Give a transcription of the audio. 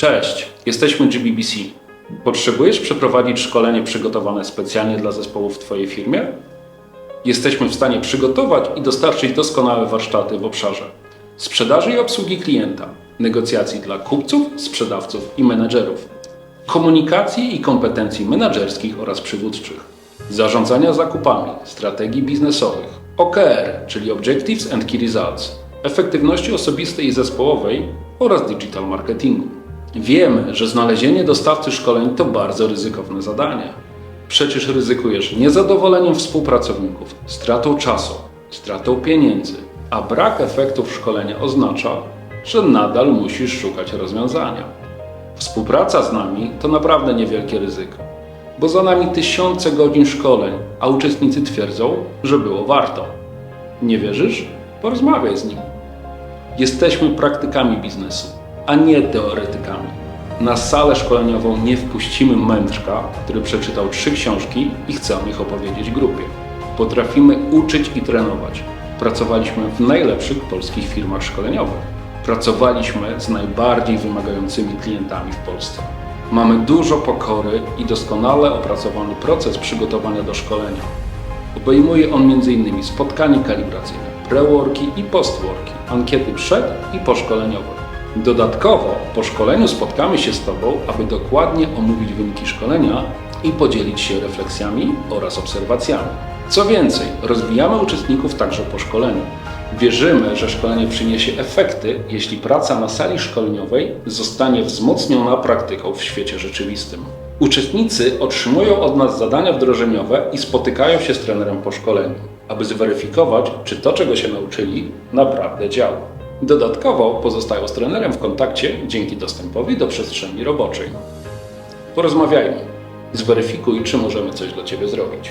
Cześć, jesteśmy GBBC. Potrzebujesz przeprowadzić szkolenie przygotowane specjalnie dla zespołu w Twojej firmie? Jesteśmy w stanie przygotować i dostarczyć doskonałe warsztaty w obszarze sprzedaży i obsługi klienta, negocjacji dla kupców, sprzedawców i menedżerów, komunikacji i kompetencji menedżerskich oraz przywódczych, zarządzania zakupami, strategii biznesowych, OKR, czyli Objectives and Key Results, efektywności osobistej i zespołowej oraz digital marketingu. Wiemy, że znalezienie dostawcy szkoleń to bardzo ryzykowne zadanie. Przecież ryzykujesz niezadowoleniem współpracowników, stratą czasu, stratą pieniędzy, a brak efektów szkolenia oznacza, że nadal musisz szukać rozwiązania. Współpraca z nami to naprawdę niewielkie ryzyko, bo za nami tysiące godzin szkoleń, a uczestnicy twierdzą, że było warto. Nie wierzysz? Porozmawiaj z nimi. Jesteśmy praktykami biznesu, a nie teoretykami. Na salę szkoleniową nie wpuścimy mędrka, który przeczytał trzy książki i chce o nich opowiedzieć grupie. Potrafimy uczyć i trenować. Pracowaliśmy w najlepszych polskich firmach szkoleniowych. Pracowaliśmy z najbardziej wymagającymi klientami w Polsce. Mamy dużo pokory i doskonale opracowany proces przygotowania do szkolenia. Obejmuje on m.in. spotkanie kalibracyjne, pre-worki i post-worki, ankiety przed i poszkoleniowe. Dodatkowo po szkoleniu spotkamy się z Tobą, aby dokładnie omówić wyniki szkolenia i podzielić się refleksjami oraz obserwacjami. Co więcej, rozwijamy uczestników także po szkoleniu. Wierzymy, że szkolenie przyniesie efekty, jeśli praca na sali szkoleniowej zostanie wzmocniona praktyką w świecie rzeczywistym. Uczestnicy otrzymują od nas zadania wdrożeniowe i spotykają się z trenerem po szkoleniu, aby zweryfikować, czy to, czego się nauczyli, naprawdę działa. Dodatkowo pozostają z trenerem w kontakcie dzięki dostępowi do przestrzeni roboczej. Porozmawiajmy. Zweryfikuj, czy możemy coś dla Ciebie zrobić.